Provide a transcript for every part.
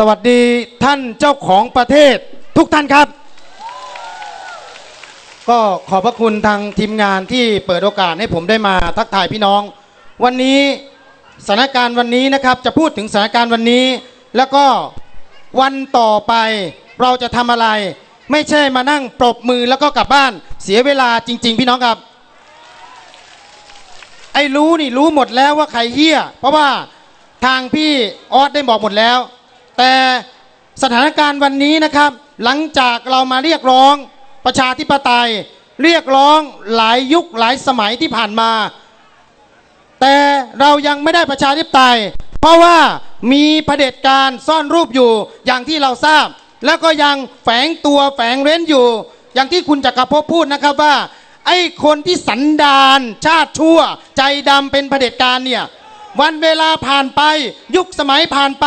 สวัสดีท่านเจ้าของประเทศทุกท่านครับ ก็ขอบพระคุณทางทีมงานที่เปิดโอกาสให้ผมได้มาทักทายพี่น้อง วันนี้สถานการณ์วันนี้นะครับ จะพูดถึงสถานการณ์วันนี้ แล้วก็วันต่อไปเราจะทำอะไร ไม่ใช่มานั่งปรบมือแล้วก็กลับบ้านเสียเวลาจริง ๆ พี่น้องครับ ไอ้รู้นี่รู้หมดแล้วว่าใครเฮี้ย เพราะว่าทางพี่ออสได้บอกหมดแล้ว แต่สถานการณ์วันนี้นะครับ หลังจากเรามาเรียกร้องประชาธิปไตย เรียกร้องหลายยุคหลายสมัยที่ผ่านมา แต่เรายังไม่ได้ประชาธิปไตย เพราะว่ามีเผด็จการซ่อนรูปอยู่อย่างที่เราทราบ แล้วก็ยังแฝงตัวแฝงเร้นอยู่ อย่างที่คุณจักรภพพูดนะครับว่าไอ้คนที่สันดานชาติชั่ว ใจดำเป็นเผด็จการเนี่ย วันเวลาผ่านไป ยุคสมัยผ่านไป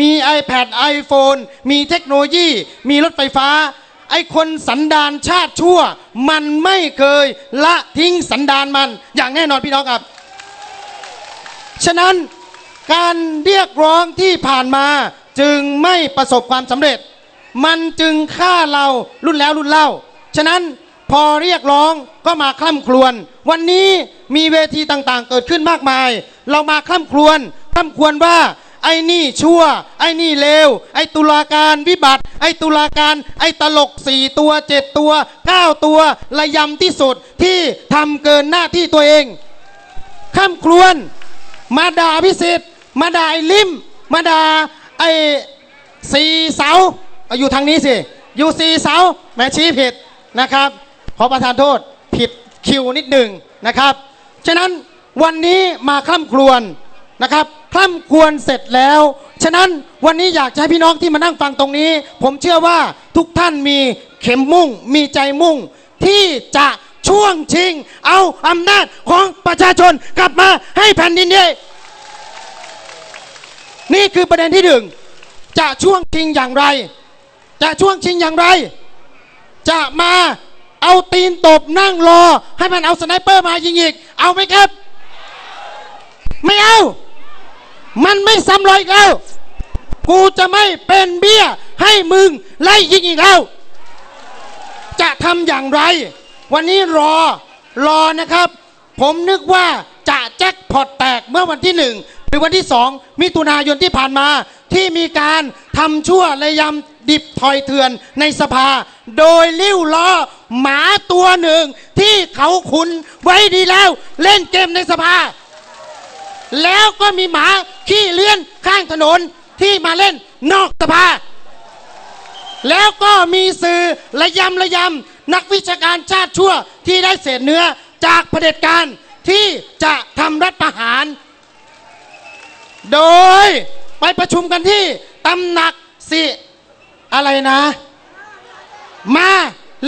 มี iPad iPhone มีเทคโนโลยี มีรถไฟฟ้า ไอ้คนสันดานชาติชั่ว มันไม่เคยละทิ้งสันดานมัน อย่างแน่นอนพี่น้องครับ ฉะนั้นการเรียกร้องที่ผ่านมาจึงไม่ประสบความสำเร็จ มันจึงฆ่าเรารุ่นแล้วรุ่นเล่า ฉะนั้นพอเรียกร้องก็มาคล่ำครวญวันนี้มีเวทีต่างๆ เกิดขึ้นมากมาย เรามาคล่ำครวญคล่ำครวญว่า ไอ้นี่ชั่ว ไอ้นี่เลว ไอ้ตุลาการวิบัติ ไอ้ตุลาการ ไอ้ตลกสี่ตัวเจ็ดตัวเก้าตัวระยำที่สุดที่ทำเกินหน้าที่ตัวเองข้ามครวญมาด่าพิสิทธิ์มาด่าไอ้ลิมมาด่าไอ้สี่เสาอยู่ทางนี้สิอยู่สี่เสาแม่ชี้ผิดนะครับ ขอประทานโทษผิดคิวนิดหนึ่งนะครับ ฉะนั้น วันนี้มาคล่ำครวญนะครับคล่ำครวญเสร็จแล้ว ฉะนั้นวันนี้อยากจะให้พี่น้องที่มานั่งฟังตรงนี้ ผมเชื่อว่าทุกท่านมีเข็มมุ่ง มีใจมุ่ง ที่จะช่วงชิง เอาอำนาจของประชาชนกลับมาให้แผ่นดินนี้นี่คือประเด็นที่หนึ่งจะช่วงชิงอย่างไร จะช่วงชิงอย่างไร จะมาเอาตีนตบนั่งรอ ให้มันเอาสไนเปอร์มายิงอีก เอาไหมครับ ไม่เอา มันไม่ซ้ำรอยอีกแล้ว กูจะไม่เป็นเบี้ยให้มึงไล่ยิงอีกแล้ว จะทำอย่างไร วันนี้รอรอนะครับ ผมนึกว่าจะแจ็คพอตแตกเมื่อวันที่หนึ่งหรือวันที่สองมิถุนายนที่ผ่านมาที่มีการทำชั่วระยำดิบถอยเถื่อนในสภา โดยลิ้วล้อหมาตัวหนึ่งที่เขาขุนไว้ดีแล้ว เล่นเกมในสภา แล้วก็มีหมาขี้เลื่อนข้างถนนที่มาเล่นนอกสภา แล้วก็มีสื่อระยำระยำนักวิชาการชาติชั่วที่ได้เศษเนื้อจากเผด็จการที่จะทำรัฐประหาร โดยไปประชุมกันที่ตำหนักสิอะไรนะ มา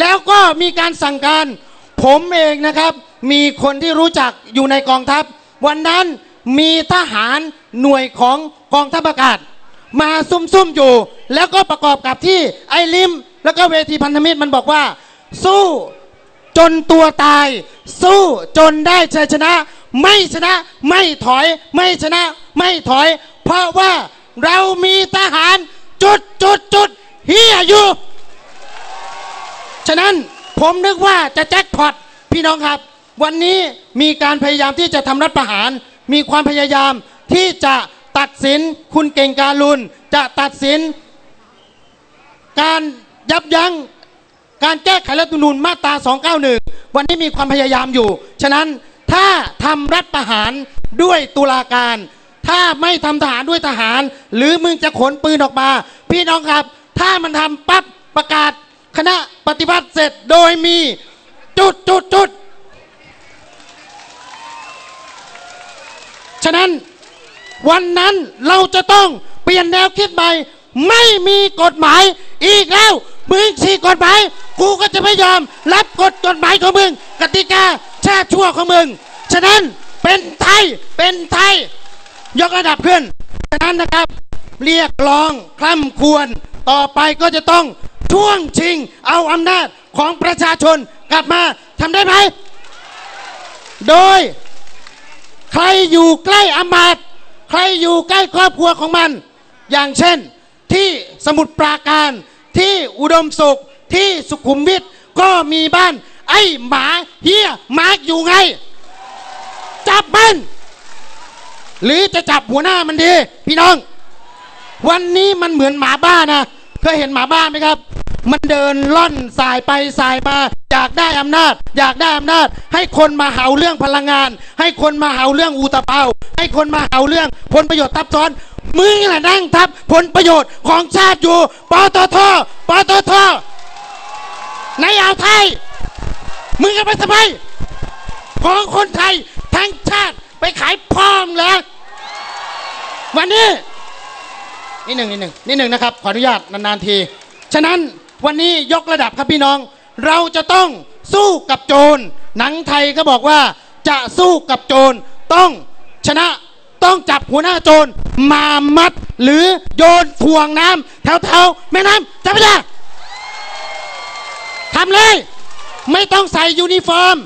แล้วก็มีการสั่งการ ผมเองนะครับ มีคนที่รู้จักอยู่ในกองทัพ วันนั้น มีทหารหน่วยของกองทัพอากาศ มาซุ่มๆอยู่ แล้วก็ประกอบกับที่ไอ้ลิม แล้วก็เวทีพันธมิตรมันบอกว่า สู้จนตัวตาย สู้จนได้ชัยชนะ ไม่ชนะไม่ถอย ไม่ชนะ ไม่ถอย เพราะว่าเรามีทหารจุดจุดจุดเฮียอยู่ ฉะนั้นผมนึกว่าจะแจ็คพอตพี่น้องครับ วันนี้มีการพยายามที่จะทำรัฐประหาร มีความพยายามที่จะตัดสินคุณเก่งการลุนจะตัดสิน การยับยั้งการแก้ไขรัฐธรรมนูญมาตรา 291 วันนี้มีความพยายามอยู่ ฉะนั้นถ้าทำรัฐประหารด้วยตุลาการ ถ้าไม่ทำทหารด้วยทหาร หรือมึงจะขนปืนออกมา พี่น้องครับ ถ้ามันทำปั๊บประกาศคณะปฏิบัติเสร็จโดยมีจุดจุดจุด ฉะนั้นวันนั้นเราจะต้องเปลี่ยนแนวคิดใหม่ ไม่มีกฎหมายอีกแล้ว มึงฉีกกฎหมาย กูก็จะไม่ยอม รับกฎกฎหมายของมึง กติกาชาติชั่วของมึง ฉะนั้นเป็นไทยเป็นไทย ยกระดับขึ้น ฉะนั้นนะครับ เรียกร้องคล่ำควรต่อไปก็จะต้องช่วงชิงเอาอำนาจของประชาชนกลับมาทำได้ไหม โดย ใครอยู่ใกล้อมาตใครอยู่ใกล้ครอบครัวของมัน อย่างเช่น ที่สมุทรปราการ ที่อุดมสุข ที่สุขุมวิทก็มีบ้าน ไอ้หมาเฮียมาร์กอยู่ไง จับมัน หรือจะจับหัวหน้ามันดี พี่น้อง วันนี้มันเหมือนหมาบ้านะ เคยเห็นหมาบ้าไหมครับ มันเดินล่อนสายไปสายมา อยากได้อำนาจ อยากได้อำนาจ ให้คนมาเห่าเรื่องพลังงาน ให้คนมาเห่าเรื่องอูตะเปาให้คนมาเห่าเรื่องผลประโยชน์ทับซ้อน มึงแหละนั่งทับผลประโยชน์ของชาติอยู่ปตทปตทในอ่าวไทย มึงจะไปทำไมของคนไทยทั้งชาติไปขายพร้อมแล้ววันนี้นิดหนึ่งนิดหนึ่งนิดหนึ่งนะครับ ขออนุญาตนานๆที ฉะนั้น วันนี้ยกระดับครับพี่น้อง เราจะต้องสู้กับโจร หนังไทยก็บอกว่าจะสู้กับโจรต้องชนะต้องจับหัวหน้าโจรมามัดหรือโยนถ่วงน้ำแถวๆแม่น้ำจับไปจ้ะทำเลย ไม่ต้องใส่ยูนิฟอร์ม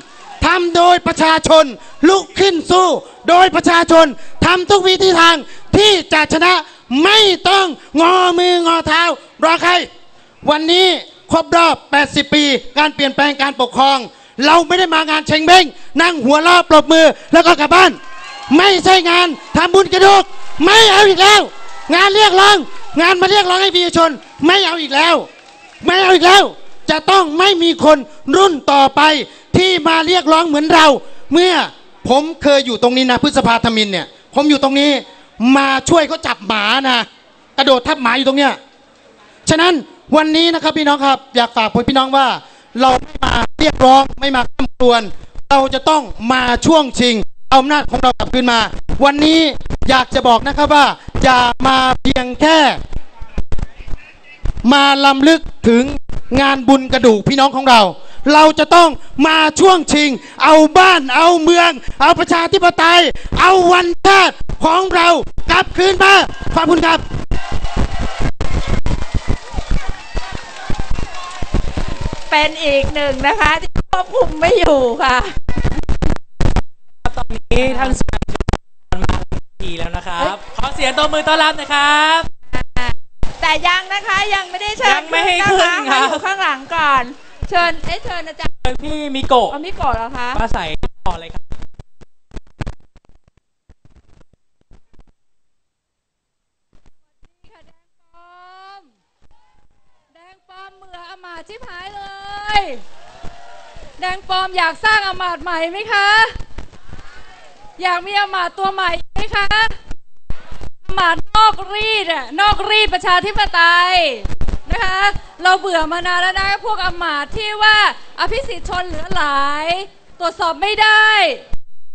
ทำโดยประชาชนลุกขึ้นสู้ โดยประชาชนทำทุกวิธีทางที่จะชนะไม่ต้องงอมืองอเท้ารอใคร วันนี้ครบรอบ 80 ปี การเปลี่ยนแปลงการปกครอง เราไม่ได้มางานเชงเบ้งนั่งหัวเราะปรบมือแล้วก็กลับบ้าน ไม่ใช่งานทำบุญกระดูก ไม่เอาอีกแล้ว งานเรียกร้อง งานมาเรียกร้องให้ประชาชน ไม่เอาอีกแล้ว ไม่เอาอีกแล้ว จะต้องไม่มีคนรุ่นต่อไปที่มาเรียกร้องเหมือนเรา เมื่อผมเคยอยู่ตรงนี้นะพฤษภาธมินเนี่ย ผมอยู่ตรงนี้มาช่วยเขาจับหมานะกระโดดทับหมาอยู่ตรงเนี้ยฉะนั้น วันนี้นะครับพี่น้องครับอยากฝากพี่น้องว่า เราไม่มาเรียกร้องไม่มาข้ามครวน เราจะต้องมาช่วงชิงเอาอำนาจของเรากลับคืนมา วันนี้อยากจะบอกนะครับว่าอย่ามาเพียงแค่ มาลำลึกถึงงานบุญกระดูกพี่น้องของเรา เราจะต้องมาช่วงชิง เอาบ้านเอาเมือง เอาประชาธิปไตย เอาวันชาติของเรากลับคืนมาขอบคุณครับ เป็นอีกหนึ่งนะคะที่ควบคุมไม่อยู่ค่ะ ตอนนี้ท่านสุนทรมาทีแล้วนะครับ ขอเสียงตัวมือต้อนรับหนะครับ แต่ยังนะคะยังไม่ได้เชิญยังไม่ให้ขึ้นนะคะขึ้นครับมาอยู่ข้างหลังก่อน เชิญเอ้ยเชิญอาจารย์โดยพี่มิโกะเอามิโกะเหรอคะปลาใสต่อเลยครับค่ะแดงปลอมแดงปลอมเหมืออำมาตย์ชิบหายเลย แดงปลอมอยากสร้างอมาต์ใหม่ไหมคะ อยากมีอมาต์ตัวใหม่ไหมคะอมาต์นอกรีดอะนอกรีดประชาธิปไตยนะคะ เราเบื่อมานานแล้วนะพวกอมาต์ที่ว่าอภิสิทธิ์ชนเหลือหลาย ตรวจสอบไม่ได้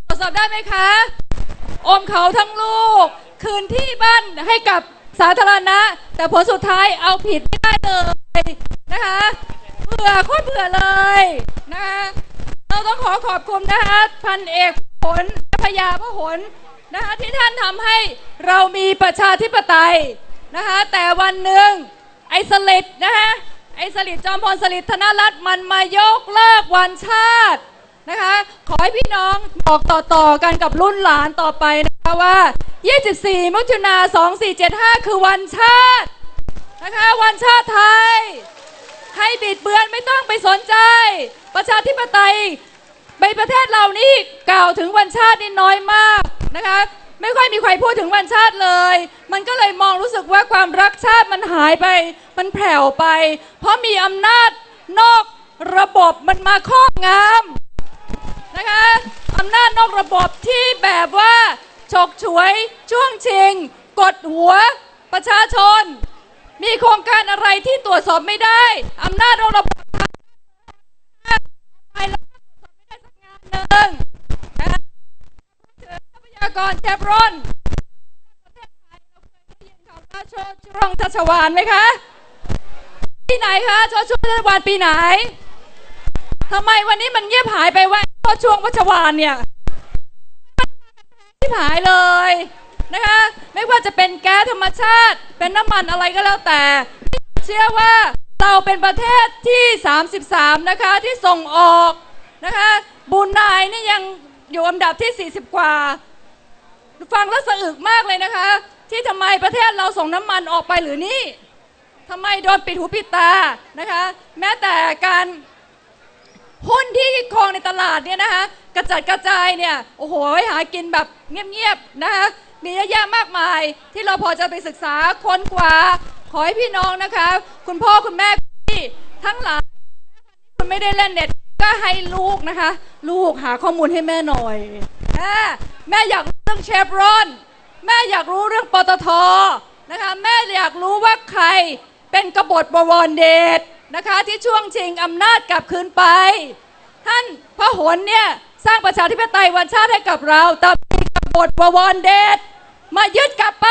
ตรวจสอบได้ไหมคะ อมเขาทั้งลูก คืนที่บ้านให้กับสาธารณะ แต่ผลสุดท้ายเอาผิดไม่ได้เลยนะคะ บื่อโคตรเบื่อเลยนะคะเราต้องขอขอบคุณนะคะพันเอกผลพยาพหลนะคะที่ท่านทำให้เรามีประชาธิปไตยนะคะแต่วันหนึ่งไอ้สลิดนะคะไอ้สลิดจอมพลสลิดธนรัตน์มันมายกเลิกวันชาตินะคะขอให้พี่น้องบอกต่อๆกันกับรุ่นหลานต่อไปนะคะว่า 24มิถุนา2475 คือวันชาตินะคะวันชาติไทย ให้บิดเบือนไม่ต้องไปสนใจ ประชาธิปไตยในประเทศเรานี่กล่าวถึงวันชาตินี่น้อยมากนะคะไม่ค่อยมีใครพูดถึงวันชาติเลย มันก็เลยมองรู้สึกว่าความรักชาติมันหายไป มันแผ่วไป เพราะมีอำนาจนอกระบบมันมาครอบงำนะคะอำนาจนอกระบบที่แบบว่าฉกฉวยช่วงชิง กดหัวประชาชน มีโครงการอะไรที่ตรวจสอบไม่ได้อำนาจอกระบบไปแล้วก็ตรวจสอบไม่ได้สักงานหนึ่งนะคะทรัพยากรเชฟรอนประเทศไทยเราเคยได้ยินคำว่าชว์ช่วงชัชวานไหมคะปีไหนคะชว์ช่วงชัชวานปีไหนทำไมวันนี้มันเงียบหายไปว่าก็ช่วงวัชวานเนี่ยที่หายเลย นะคะ ไม่ว่าจะเป็นแก๊สธรรมชาติ เป็นน้ำมันอะไรก็แล้วแต่ เชื่อว่าเราเป็นประเทศที่ 33 นะคะที่ส่งออกนะคะบูนายนี่ยังอยู่อันดับที่ 40 กว่า ฟังแล้วสะอึกมากเลยนะคะ ที่ทำไมประเทศเราส่งน้ำมันออกไปหรือนี่ทำไมโดนปิดหูปิดตานะคะ แม้แต่การหุ้นที่ครองในตลาดเนี่ยนะคะ กระจัดกระจายเนี่ย โอ้โหหากินแบบเงียบๆนะคะ มีเยอะแยะมากมาย ที่เราพอจะไปศึกษาค้นคว้าขอให้พี่น้องนะคะ คุณพ่อคุณแม่พี่ทั้งหลายคุณไม่ได้เล่นเน็ตก็ให้ลูกนะคะ ลูกหาข้อมูลให้แม่หน่อยอาแม่อยากรู้เรื่องเชฟรอน แม่อยากรู้เรื่องปตทนะคะแม่อยากรู้ว่าใครเป็นกบฏบวรเดชนะคะที่ช่วงชิงอำนาจกลับคืนไป ท่านพระหนเนี่ยสร้างประชาธิปไตยวันชาติให้กับเราแต่มีกบฏบวรเดช มายึดกลับไป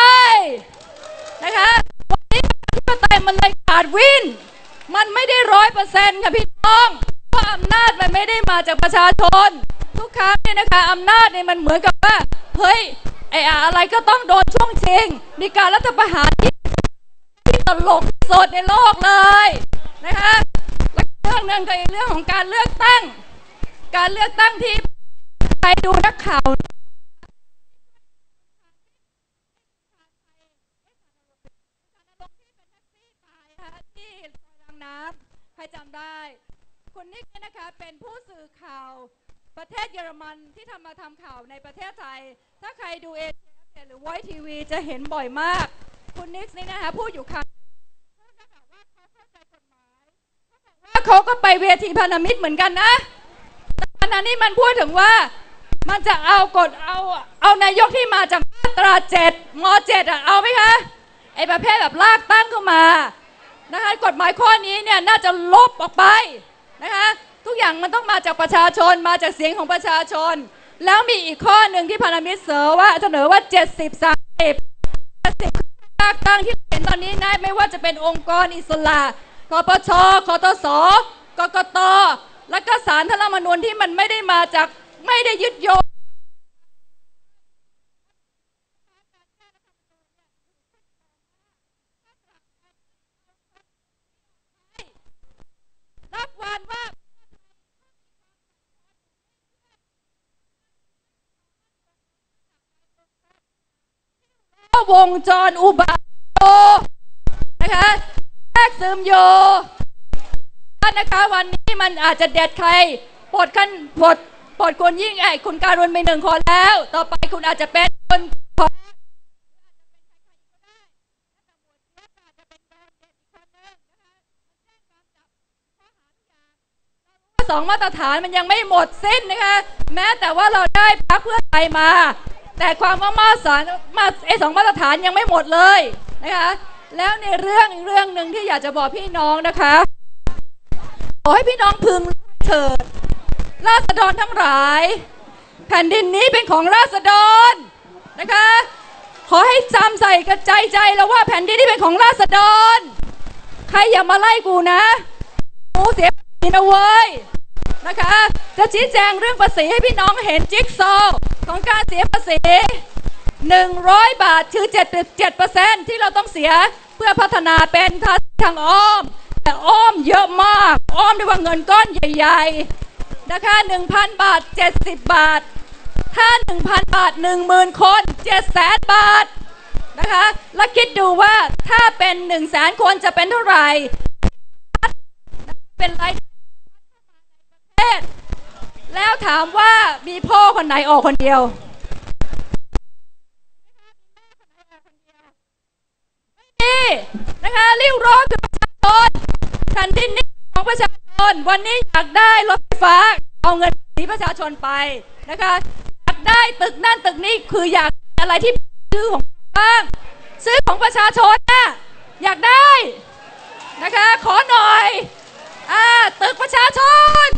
นะคะวันนี้ประชาธิปไตยมันเลยขาดวินมันไม่ได้ร้อยเปอร์เซ็นต์ค่ะพี่น้องเพราะอำนาจมันไม่ได้มาจากประชาชน ทุกครั้งเนี่ยนะคะอำนาจเนี่ยมันเหมือนกับว่าเฮ้ยไอ้อะไรก็ต้องโดนช่วงชิง มีการรัฐประหารที่ที่ตลกสดในโลกเลยนะคะและเรื่องหนึงก็เรื่องของการเลือกตั้ง การเลือกตั้งที่ไปดูนักข่าว ที่ซอยรางน้ำใครจำได้ คุณนิกเนี่ยนะคะือข่าวประเทศเยอรมันที่ทำมาทำข่าวในประเทศไทย ถ้าใครดูเอเชียหรือไวทีวีจะเห็นบ่อยมาก คุณนิกนี่นะคะพูดอยู่คำพูดนะคะว่าเขาเข้าใจกฎหมายเขาบอกว่าเขาก็ไปเวทีพันธมิตรเหมือนกันนะแต่ขณะนี้มันพูดถึงว่ามันจะเอากฎเอาเอานายกที่มาจากมาตราเจ็ดมเจ็ดอะเอาไหมคะไอ้ประเภทแบบลากตั้งเข้ามานะคะกฎหมายข้อนี้เนี่ยน่าจะลบออกไปนะคะ ทุกอย่างมันต้องมาจากประชาชนมาจากเสียงของประชาชน แล้วมีอีกข้อหนึ่งที่พานามิตรเสนอว่าเสนอว่า 70 30 70ภาคตั้งที่เห็นตอนนี้นะไม่ว่าจะเป็นองค์กรอิสระกปชคตสกกตและก็สารธรรมนูญที่มันไม่ได้มาจากไม่ได้ยึดโยง นับวันว่า วงจรอุบาทโยนะคะแทรกซึมโยท่านนะคะวันนี้มันอาจจะเด็ดใครปลดขั้นปลดปลดคนยิ่งไอ้คุณการุณไปหนึ่งคนแล้ว ต่อไปคุณอาจจะเป็นคนของสองมาตรฐานมันยังไม่หมดสิ้นนะคะ แม้แต่ว่าเราได้พักเพื่อไทยมา แต่ความว่ามาตรฐานมาไอสองมาตรฐานยังไม่หมดเลยนะคะแล้วในเรื่องเรื่องหนึ่งที่อยากจะบอกพี่น้องนะคะขอให้พี่น้องพึงเถิด ราษฎรทั้งหลาย แผ่นดินนี้เป็นของราษฎรนะคะ ขอให้จำใส่กระใจใจแล้วว่าแผ่นดินนี้เป็นของราษฎร ใครอย่ามาไล่กูนะกูเสียภาษีนะเว้ย นะคะ จะชี้แจงเรื่องภาษีให้พี่น้องเห็นจิ๊กซอว์ของการเสียภาษี 100 บาทคือ 77%ที่เราต้องเสียเพื่อพัฒนาเป็นทางอ้อม แต่อ้อมเยอะมาก อ้อมด้วยว่าเงินก้อนใหญ่ๆ นะคะ 1,000 บาท 70 บาท ถ้า 1,000 บาท 10,000 คน700,000บาทนะคะ แล้วคิดดูว่าถ้าเป็น 1 0 0 0 0แสนคนจะเป็นเท่าไหร่ เป็นรายไร ศ แล้วถามว่ามีพ่อคนไหนออกคนเดียวไม่มีนะคะริ้วร้อนคือประชาชนแผ่นดินนี้ของประชาชน วันนี้อยากได้รถไฟฟ้า เอาเงินภาษีประชาชนไปนะคะอยากได้ตึกนั่นตึกนี้คืออยากอะไรที่ซื้อของบ้างซื้อของประชาชนนะอยากได้นะคะ ขอหน่อย อ่า ตึกประชาชน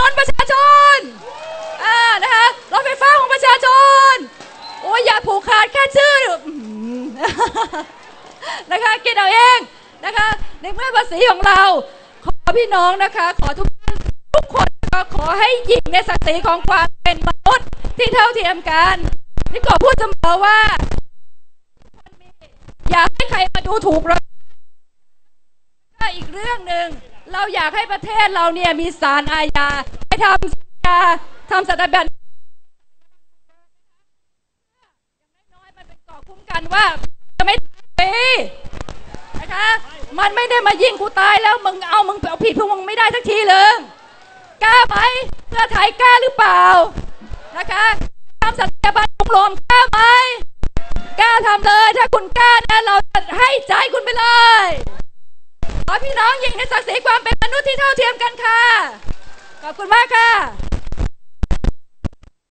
นนประชาชนอ่านะคะรถไฟฟ้าของประชาชนโอ้ยอย่าผูกขาดแค่ชื่อนะคะคิดเอาเองนะคะในเมื่อภาษีของเรา ขอพี่น้องนะคะ ขอทุกท่านทุกคนก็ขอให้หญิงในศักดิ์ศรีของความเป็นมนุษย์ที่เท่าเทียมกันนี่ก็พูดเสมอว่า อย่าให้ใครมาดูถูกเราอีกเรื่องหนึ่ง เราอยากให้ประเทศเราเนี่ยมีศาลอาญาให้ทำสัญญาทำสัญญาบบอย่างน้อยมันเป็นเกราะคุ้มกันว่าจะไม่ปีนะคะมันไม่ได้มายิงกูตายแล้วมึงเอามึงเอาผิดพวกมึงไม่ได้ทักทีเลยกล้าไหมเพื่อไทยกล้าหรือเปล่านะคะทำสัญญาบัตรรวมกล้าไหมกล้าทำเลยถ้าคุณกล้านะเราจะให้ใจคุณไปเลย ขอพี่น้องยิงในศักดิ์ศรีความเป็นมนุษย์ที่เท่าเทียมกันค่ะ ขอบคุณมากค่ะ